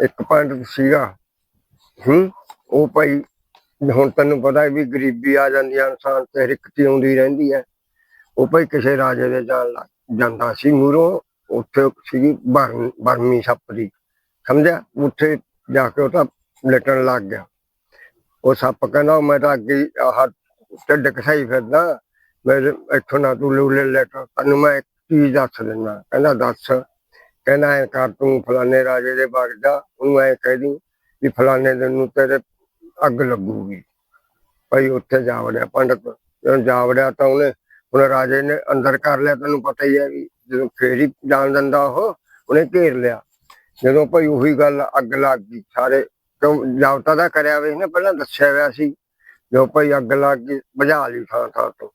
ਇੱਕ ਪੰਡਤ ਸੀਗਾ। ਹੂੰ? ਉਹ ਭਾਈ, ਹੁਣ ਤੈਨੂੰ ਪਤਾ ਵੀ ਗਰੀਬੀ ਆ ਜਾਂਦੀ ਹੈ ਇਨਸਾਨ ਤੇ ਹਰ ਆਉਂਦੀ ਰਹਿੰਦੀ ਹੈ ਉਹ ਭਾਈ ਕਿਸੇ ਰਾਜੇ ਦੇ ਜਾਣ ਜਾਂਦਾ ਸੀ ਮੂਰੋਂ, ਉੱਥੇ ਸੀ ਬਰਮੀ ਸੱਪ ਦੀ। ਸਮਝਿਆ? ਉੱਥੇ ਜਾ ਕੇ ਉਹ ਤਾਂ ਲਟਣ ਲੱਗ ਗਿਆ। ਉਹ ਸੱਪ ਕਹਿੰਦਾ ਮੈਂ ਤਾਂ ਅੱਗੇ ਆਹ ਢਿੱਡ ਕਸਾਈ ਫਿਰਦਾ। ਮੈਂ ਇੱਥੋਂ ਨਾ ਤੂੰ ਲੂਲੇ ਲੈਟ ਤੈਨੂੰ ਮੈਂ ਇੱਕ ਚੀਜ਼ ਦੱਸ ਦਿੰਦਾ। ਕਹਿੰਦਾ, ਦੱਸ ਕਹਿੰਦਾ ਐ ਕਰ ਤੂੰ ਫਲਾਣੇ ਰਾਜੇ ਦੇ ਬਾਗ ਜਾ, ਉਹਨੂੰ ਐ ਕਹਿ ਦੀ ਵੀ ਫਲਾਣੇ ਦਿਨ ਨੂੰ ਤੇਰੇ ਅੱਗ ਲੱਗੂਗੀ। ਭਾਈ ਉੱਥੇ ਜਾ ਵੜਿਆ ਪੰਡਤ, ਜਦੋਂ ਜਾ ਵੜਿਆ ਤਾਂ ਉਹਨੇ, ਹੁਣ ਰਾਜੇ ਨੇ ਅੰਦਰ ਕਰ ਲਿਆ, ਤੈਨੂੰ ਪਤਾ ਹੀ ਹੈ ਵੀ ਜਦੋਂ ਫੇਰ ਹੀ ਜਾਣ ਦਿੰਦਾ ਉਹ, ਉਹਨੇ ਘੇਰ ਲਿਆ। ਜਦੋਂ ਭਾਈ ਉਹੀ ਗੱਲ ਅੱਗ ਲੱਗ ਗਈ, ਸਾਰੇ ਕਿਉਂ ਜਾਬਤਾ ਦਾ ਕਰਿਆ ਵੇ ਨੇ, ਪਹਿਲਾਂ ਦੱਸਿਆ ਹੋਇਆ ਸੀ ਜੋ ਭਾਈ ਅੱਗ ਲੱਗ ਗਈ ਬੁਝਾ ਲਈ ਥਾਂ ਥਾਂ ਤੋਂ।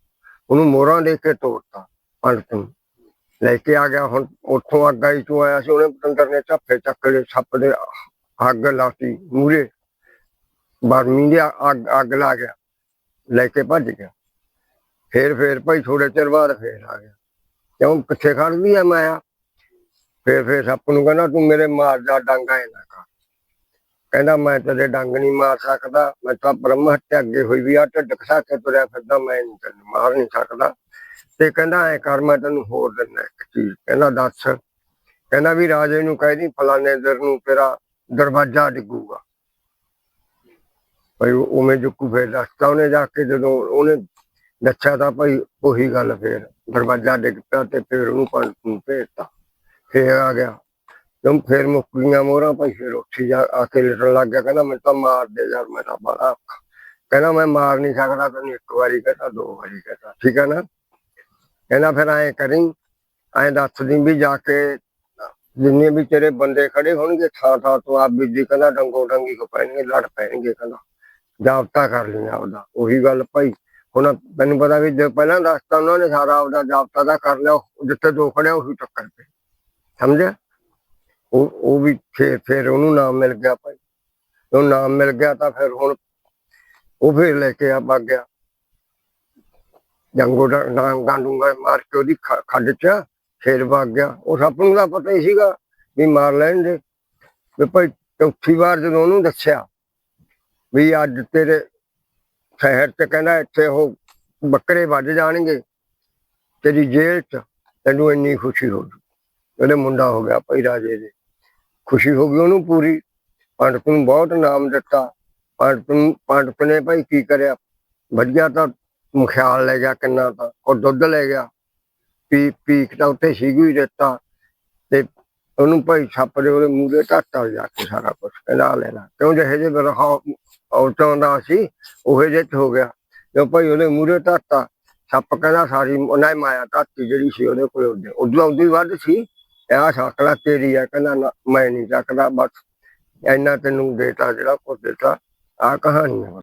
ਉਹਨੂੰ ਮੋਹਰਾਂ ਦੇ ਕੇ ਤੋੜਤਾ ਪੰਡਤ ਨੂੰ। ਲੈ ਕੇ ਆ ਗਿਆ, ਹੁਣ ਉੱਥੋਂ ਅੱਗ ਆਈ ਆਇਆ ਸੀ, ਉਹਨੇ ਪਤੰਦਰ ਨੇ ਝੱਫੇ ਚੱਕ ਲਏ, ਸੱਪ ਦੇ ਅੱਗ ਲਾਤੀ ਮੂਰੇ ਬਰਮੀ ਦੀ ਅੱਗ ਅੱਗ ਲਾ ਗਿਆ, ਲੈ ਕੇ ਭੱਜ ਗਿਆ। ਫੇਰ ਫੇਰ ਭਾਈ ਥੋੜੇ ਚਿਰ ਬਾਅਦ ਫੇਰ ਆ ਗਿਆ। ਕਿਉਂ? ਪਿੱਛੇ ਖੜਦੀ ਆ ਮਾਇਆ। ਫੇਰ ਫੇਰ ਸੱਪ ਨੂੰ ਕਹਿੰਦਾ, ਤੂੰ ਮੇਰੇ ਮਾਰ ਦਾ ਡਾਂਗਾ ਇਹ ਨਾ ਕਰ। ਕਹਿੰਦਾ ਮੈਂ ਤੇਰੇ ਡੰਗ ਨਹੀਂ ਮਾਰ ਸਕਦਾ, ਮੈਂ ਤਾਂ ਬ੍ਰਹਮ ਹੱਤਿਆ ਅੱਗੇ ਹੋਈ ਵੀ ਆ, ਢਿੱਡ ਖਸਾ ਕੇ ਤੁਰਿਆ ਫਿਰਦਾ, ਮੈਂ ਤੈਨੂੰ ਮਾਰ ਨਹੀਂ ਸਕਦਾ। ਤੇ ਕਹਿੰਦਾ ਐ ਕਰ, ਮੈਂ ਤੈਨੂੰ ਹੋਰ ਦਿੰਦਾ ਇੱਕ ਚੀਜ਼, ਕਹਿੰਦਾ ਦੱਸ। ਕਹਿੰਦਾ ਵੀ ਰਾਜੇ ਨੂੰ ਕਹਿ ਦੀ, ਫਲਾਣੇ ਦਰ ਨੂੰ ਤੇਰਾ ਦਰਵਾਜ਼ਾ ਡਿੱਗੂਗਾ। ਭਾਈ ਉਵੇਂ ਜੁੱਕੂ ਫੇਰ ਦੱਸਤਾ ਉਹਨੇ ਜਾ ਕੇ, ਜਦੋਂ ਉਹਨੇ ਦੱਸਿਆ ਤਾਂ ਭਾਈ ਉਹੀ ਗੱਲ ਫੇਰ, ਦਰਵਾਜ਼ਾ ਡਿੱਗ ਪਿਆ ਤੇ ਫੇਰ ਉਹਨੂੰ ਪੰਜ ਨੂੰ ਭੇਜਤਾ। ਫੇਰ ਆ ਗਿਆ। ਤੁਮ ਫੇਰ ਮੁੱਕੀਆਂ ਮੋਹਰਾਂ ਭਾਈ, ਫੇਰ ਉੱਠੀ ਜਾ ਆ ਕੇ ਲੜਨ ਲੱਗ ਗਿਆ। ਕਹਿੰਦਾ ਮੈਨੂੰ ਤਾਂ ਮਾਰ ਦੇ ਯਾਰ, ਮੈਂ ਤਾਂ ਬੜਾ ਕਹਿੰਦਾ ਮੈਂ ਮਾਰ ਨਹੀਂ ਸਕਦਾ, ਤੈਨੂੰ ਇੱਕ ਵਾਰੀ ਕਹਿੰਦਾ ਦੋ ਵਾਰੀ ਕਹਿੰਦਾ ਠੀਕ ਹੈ ਨਾ? ਕਹਿੰਦਾ ਫਿਰ ਐਂ ਕਰੀ, ਐਂ ਦੱਸ ਦੀ ਵੀ ਜਾ ਕੇ ਜਿੰਨੇ ਵੀ ਤੇਰੇ ਬੰਦੇ ਖੜੇ ਹੋਣਗੇ, ਥਾਂ ਥਾਂ ਤੋਂ ਆਪ ਵੀ ਜੀ ਕਹਿੰਦਾ ਡੰਗੋ ਡੰਗੀ ਕੋ ਪੈਣਗੇ, ਲੜ ਪੈਣਗੇ, ਕਹਿੰਦਾ। ਜਾਬਤਾ ਕਰ ਲਿਆ ਆਪਦਾ। ਉਹੀ ਗੱਲ ਭਾਈ। ਹੁਣ ਤੈਨੂੰ ਪਤਾ ਵੀ ਜੇ ਪਹਿਲਾਂ ਦੱਸਤਾ ਉਹਨਾਂ ਨੇ ਸਾਰਾ ਆਪਦਾ ਜਾਬਤਾ ਦਾ ਕਰ ਲਿਆ, ਜਿੱਥੇ ਦੋ ਖੜਿਆ, ਉਹੀ ਟੱਕਰ ਪਏ। ਸਮਝਿਆ? ਉਹ ਉਹ ਵੀ ਫੇਰ ਫੇਰ ਉਹਨੂੰ ਨਾਮ ਮਿਲ ਗਿਆ ਭਾਈ। ਉਹ ਨਾਮ ਮਿਲ ਗਿਆ ਤਾਂ ਫਿਰ ਹੁਣ ਉਹ ਫੇਰ ਲੈ ਕੇ ਆ ਵਗ ਗਿਆ। ਜੰਗੋ ਦਾ ਗਾਂਡੂਗਾ ਮਾਰ ਕੇ ਉਹਦੀ ਖੱਡ ਚ ਫੇਰ ਵਗ ਗਿਆ। ਉਹ ਸੱਪ ਨੂੰ ਤਾਂ ਪਤਾ ਹੀ ਸੀਗਾ ਵੀ ਮਾਰ ਲੈਣਗੇ ਵੀ ਭਾਈ ਚੌਥੀ ਵਾਰ ਜਦੋਂ ਉਹਨੂੰ ਦੱਸਿਆ ਵੀ ਅੱਜ ਤੇਰੇ ਸ਼ਹਿਰ ਚ ਕਹਿੰਦਾ ਇੱਥੇ ਉਹ ਬੱਕਰੇ ਵੱਜ ਜਾਣਗੇ, ਤੇਰੀ ਜੇਲ੍ਹ ਚ, ਤੈਨੂੰ ਇੰਨੀ ਖੁਸ਼ੀ ਹੋ ਗਈ ਉਹਦੇ ਮੁੰਡਾ ਹੋ ਗਿਆ ਭਾਈ ਰਾਜੇ ਦੇ। ਖੁਸ਼ੀ ਹੋ ਗਈ ਉਹਨੂੰ ਪੂਰੀ। ਪੰਡਤ ਨੂੰ ਬਹੁਤ ਨਾਮ ਦਿੱਤਾ। ਪੰਡਤ ਨੂੰ, ਪੰਡਤ ਨੇ ਭਾਈ ਕੀ ਕਰਿਆ? ਵਧੀਆ ਤਾਂ ਮੁਖਿਆਲ ਲੈ ਗਿਆ ਕਿੰਨਾ ਤਾਂ, ਉਹ ਦੁੱਧ ਲੈ ਗਿਆ। ਪੀ ਪੀਕ ਤਾਂ ਉੱਤੇ ਸੀਗੀ ਹੀ ਦਿੱਤਾ। ਤੇ ਉਹਨੂੰ ਭਾਈ ਛੱਪ ਦੇ ਉਹਦੇ ਮੂਹਰੇ ਢਾਟਾ ਜਾ ਕੇ ਸਾਰਾ ਕੁਝ ਕਹਿੰਦਾ ਲੈਣਾ ਲੈ ਲਾ। ਕਿਉਂ ਜਿਹੇ ਜੇ ਬਰਹਾ ਔਰਤਾਂ ਦਾ ਸੀ, ਉਹੇ ਜਿਹੇ 'ਚ ਹੋ ਗਿਆ। ਜੋ ਭਾਈ ਉਹਦੇ ਮੂਹਰੇ ਢਾਟਾ ਸੱਪ ਕਹਿੰਦਾ ਸਾਰੀ, ਉਹਨਾਂ ਦੀ ਮਾਇਆ ਧਾਤੀ ਜਿਹੜੀ ਸੀ ਉਹਦੇ ਕੋਲ। ਉਹਦੇ ਉਦੋਂ ਹੀ ਵੱਧ ਸੀ। ਇਹ ਸ਼ਕਲਾ ਤੇਰੀ ਆ ਕਹਿੰਦਾ ਨਾ, ਮੈਂ ਨਹੀਂ ਚੱਕਦਾ ਬਸ ਇੰਨਾ ਤੈਨੂੰ ਦੇਤਾ ਜਿਹੜਾ ਕੁਝ ਦਿੱਤਾ ਆ ਕਹਾਣੀ ਹੈ